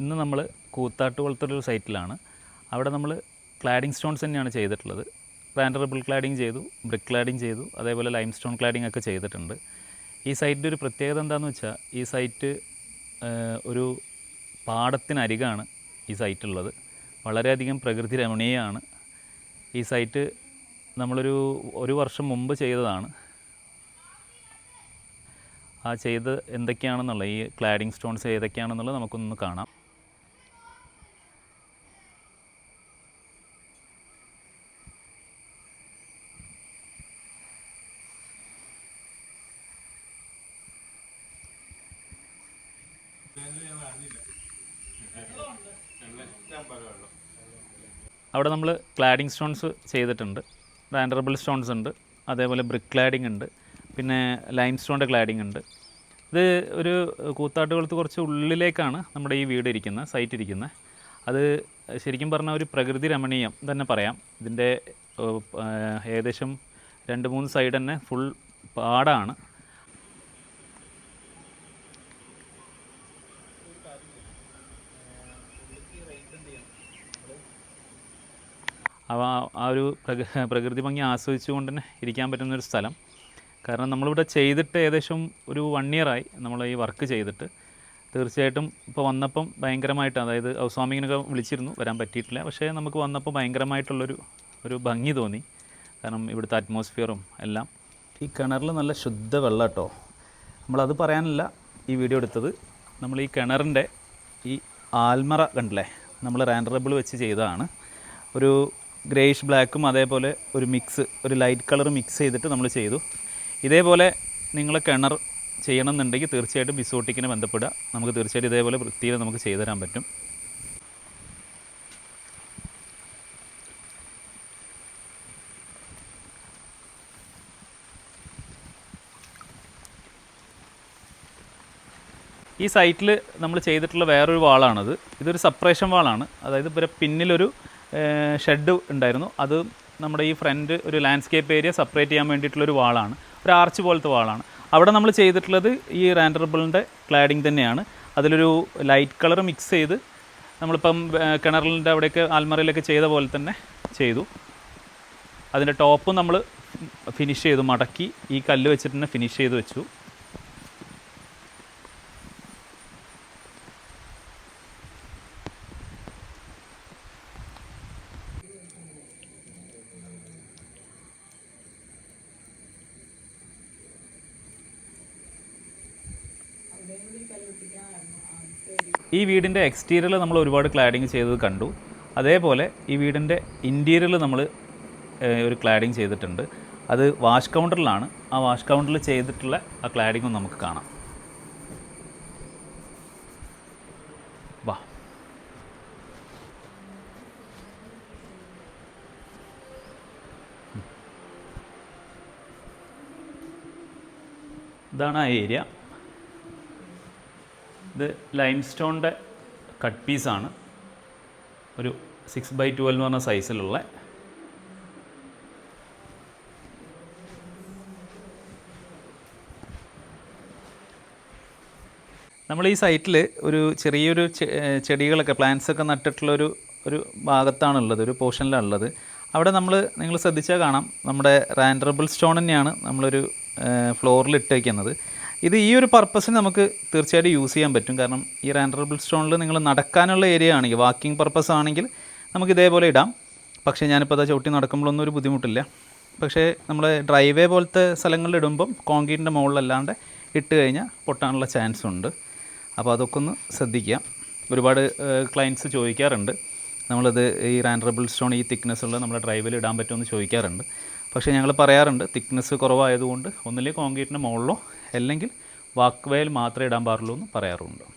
ഇന്ന് നമ്മൾ കൂത്താട്ട് പോലത്തെ സൈറ്റിലാണ്. അവിടെ നമ്മൾ ക്ലാഡിംഗ് സ്റ്റോൺസ് തന്നെയാണ് ചെയ്തിട്ടുള്ളത്. റാൻഡറബിൾ ക്ലാഡിംഗ് ചെയ്തു ബ്രിക്ക് ക്ലാഡിംഗ് ചെയ്തു അതേപോലെ ലൈം സ്റ്റോൺ ക്ലാഡിംഗ് ഒക്കെ ചെയ്തിട്ടുണ്ട്. ഈ സൈറ്റിന്റെ ഒരു പ്രത്യേകത എന്താണെന്ന് വെച്ചാൽ ഈ സൈറ്റ് ഒരു പാടത്തിനരികാണ് ഈ സൈറ്റുള്ളത് വളരെയധികം പ്രകൃതി രമണീയമാണ്. ഈ സൈറ്റ് നമ്മളൊരു ഒരു വർഷം മുമ്പ് ചെയ്തതാണ്. ആ ചെയ്ത് എന്തൊക്കെയാണെന്നുള്ള ഈ ക്ലാഡിംഗ് സ്റ്റോൺസ് ഏതൊക്കെയാണെന്നുള്ളത് നമുക്കൊന്ന് കാണാം. അവിടെ നമ്മൾ ക്ലാഡിംഗ് സ്റ്റോൺസ് ചെയ്തിട്ടുണ്ട്. ഡാൻഡറബിൾ സ്റ്റോൺസ് ഉണ്ട്. അതേപോലെ ബ്രിക്ക് ക്ലാഡിംഗ് ഉണ്ട്. പിന്നെ ലൈം സ്റ്റോണിന്റെ ക്ലാഡിംഗ് ഉണ്ട്. ഇത് ഒരു കൂത്താട്ടുകുളത്ത് കുറച്ച് ഉള്ളിലേക്കാണ് നമ്മുടെ ഈ വീട് ഇരിക്കുന്നത് സൈറ്റ് ഇരിക്കുന്നത് അത് ശരിക്കും പറഞ്ഞാൽ ഒരു പ്രകൃതി രമണീയം തന്നെ പറയാം. ഇതിന്റെ ഏകദേശം രണ്ട് മൂന്ന് സൈഡ് തന്നെ ഫുൾ പാടാണ്. അവ ആ ഒരു പ്രക പ്രകൃതി ഭംഗി ആസ്വദിച്ചുകൊണ്ട് തന്നെ ഇരിക്കാൻ പറ്റുന്നൊരു സ്ഥലം. കാരണം നമ്മളിവിടെ ചെയ്തിട്ട് ഏകദേശം ഒരു വൺ ഇയറായി നമ്മൾ ഈ വർക്ക് ചെയ്തിട്ട്. തീർച്ചയായിട്ടും ഇപ്പോൾ വന്നപ്പം ഭയങ്കരമായിട്ട് അതായത് ഹൗസ് വിളിച്ചിരുന്നു വരാൻ പറ്റിയിട്ടില്ല. പക്ഷേ നമുക്ക് വന്നപ്പോൾ ഭയങ്കരമായിട്ടുള്ളൊരു ഒരു ഭംഗി തോന്നി. കാരണം ഇവിടുത്തെ അറ്റ്മോസ്ഫിയറും എല്ലാം. ഈ കിണറിൽ നല്ല ശുദ്ധ വെള്ളം കേട്ടോ നമ്മളത് പറയാനല്ല ഈ വീഡിയോ എടുത്തത്. നമ്മൾ ഈ കിണറിന്റെ ഈ ആൽമറ കണ്ടില്ലേ? നമ്മൾ റാൻഡറബിൾ വെച്ച് ചെയ്തതാണ്. ഒരു ഗ്രേഷ് ബ്ലാക്കും അതേപോലെ ഒരു മിക്സ് ഒരു ലൈറ്റ് കളർ മിക്സ് ചെയ്തിട്ട് നമ്മൾ ചെയ്തു. ഇതേപോലെ നിങ്ങൾ കിണർ ചെയ്യണമെന്നുണ്ടെങ്കിൽ തീർച്ചയായിട്ടും ബിസോട്ടിക്കിനെ ബന്ധപ്പെടുക. നമുക്ക് തീർച്ചയായിട്ടും ഇതേപോലെ വൃത്തിയിൽ നമുക്ക് ചെയ്തു തരാൻ പറ്റും. ഈ സൈറ്റിൽ നമ്മൾ ചെയ്തിട്ടുള്ള വേറൊരു വാളാണത്. ഇതൊരു സപ്പറേഷൻ വാളാണ്. അതായത് ഇവരെ പിന്നിലൊരു ഷെഡ് ഉണ്ടായിരുന്നു. അത് നമ്മുടെ ഈ ഫ്രണ്ട് ഒരു ലാൻഡ്സ്കേപ്പ് ഏരിയ സെപ്പറേറ്റ് ചെയ്യാൻ വേണ്ടിയിട്ടുള്ളൊരു വാളാണ്. ഒരു ആർച്ച് പോലത്തെ വാളാണ്. അവിടെ നമ്മൾ ചെയ്തിട്ടുള്ളത് ഈ റാൻഡറബിളിന്റെ ക്ലാഡിങ് തന്നെയാണ്. അതിലൊരു ലൈറ്റ് കളർ മിക്സ് ചെയ്ത് നമ്മളിപ്പം കിണറിന്റെ അവിടെയൊക്കെ ആൽമറയിലൊക്കെ ചെയ്ത പോലെ തന്നെ ചെയ്തു. അതിന്റെ ടോപ്പും നമ്മൾ ഫിനിഷ് ചെയ്തു. മടക്കി ഈ കല്ല് വെച്ചിട്ട് തന്നെ ഫിനിഷ് ചെയ്ത് വെച്ചു. ഈ വീടിന്റെ എക്സ്റ്റീരിയർ നമ്മൾ ഒരുപാട് ക്ലാഡിങ് ചെയ്തത് കണ്ടു. അതേപോലെ ഈ വീടിന്റെ ഇന്റീരിയറിൽ നമ്മൾ ഒരു ക്ലാഡിങ് ചെയ്തിട്ടുണ്ട്. അത് വാഷ് കൗണ്ടറിലാണ് ആ വാഷ് കൗണ്ടറിൽ ചെയ്തിട്ടുള്ള ആ ക്ലാഡിങ്ങും നമുക്ക് കാണാം. വാ. ഇതാണ് ആ ഏരിയ ഇത് ലൈം സ്റ്റോണിന്റെ കട്ട് പീസാണ് ഒരു സിക്സ് ബൈ ട്വൽവ് എന്ന് പറഞ്ഞ സൈസിലുള്ള നമ്മൾ ഈ സൈറ്റിൽ ഒരു ചെറിയൊരു ചെടികളൊക്കെ പ്ലാന്റ്സ് ഒക്കെ നട്ടിട്ടുള്ള ഒരു ഒരു ഭാഗത്താണുള്ളത് ഒരു പോർഷനിലാണുള്ളത് അവിടെ നമ്മൾ നിങ്ങൾ ശ്രദ്ധിച്ചാൽ കാണാം. നമ്മുടെ റാൻഡറബിൾ സ്റ്റോൺ തന്നെയാണ് നമ്മളൊരു ഫ്ലോറിൽ ഇട്ടേക്കുന്നത്. ഇത് ഈ ഒരു പർപ്പസിന് നമുക്ക് തീർച്ചയായിട്ടും യൂസ് ചെയ്യാൻ പറ്റും. കാരണം ഈ റാൻഡറബിൾ സ്റ്റോണിൽ നിങ്ങൾ നടക്കാനുള്ള ഏരിയ ആണെങ്കിൽ വാക്കിംഗ് പർപ്പസ് ആണെങ്കിൽ നമുക്ക് ഇതേപോലെ ഇടാം. പക്ഷേ ഞാനിപ്പോൾ അതാ ചവിട്ടി നടക്കുമ്പോഴൊന്നും ഒരു ബുദ്ധിമുട്ടില്ല. പക്ഷേ നമ്മൾ ഡ്രൈവേ പോലത്തെ സ്ഥലങ്ങളിൽ ഇടുമ്പം കോൺക്രീറ്റിന്റെ മുകളിലല്ലാണ്ട് ഇട്ട് കഴിഞ്ഞാൽ പൊട്ടാനുള്ള ചാൻസ് ഉണ്ട്. അപ്പോൾ അതൊക്കെ ഒന്ന് ശ്രദ്ധിക്കുക. ഒരുപാട് ക്ലയൻസ് ചോദിക്കാറുണ്ട്. നമ്മളത് ഈ റാൻഡറബിൾ സ്റ്റോൺ ഈ തിക്നെസ് ഉള്ള നമ്മുടെ ഡ്രൈവിൽ ഇടാൻ പറ്റുമെന്ന് ചോദിക്കാറുണ്ട്. പക്ഷേ ഞങ്ങൾ പറയാറുണ്ട് തിക്നെസ് കുറവായതുകൊണ്ട് ഒന്നിലേ കോൺക്രീറ്റിന്റെ മുകളിലോ അല്ലെങ്കിൽ വാക്ക് മാത്രമേ ഇടാൻ പാടുള്ളൂ എന്ന് പറയാറുണ്ട്.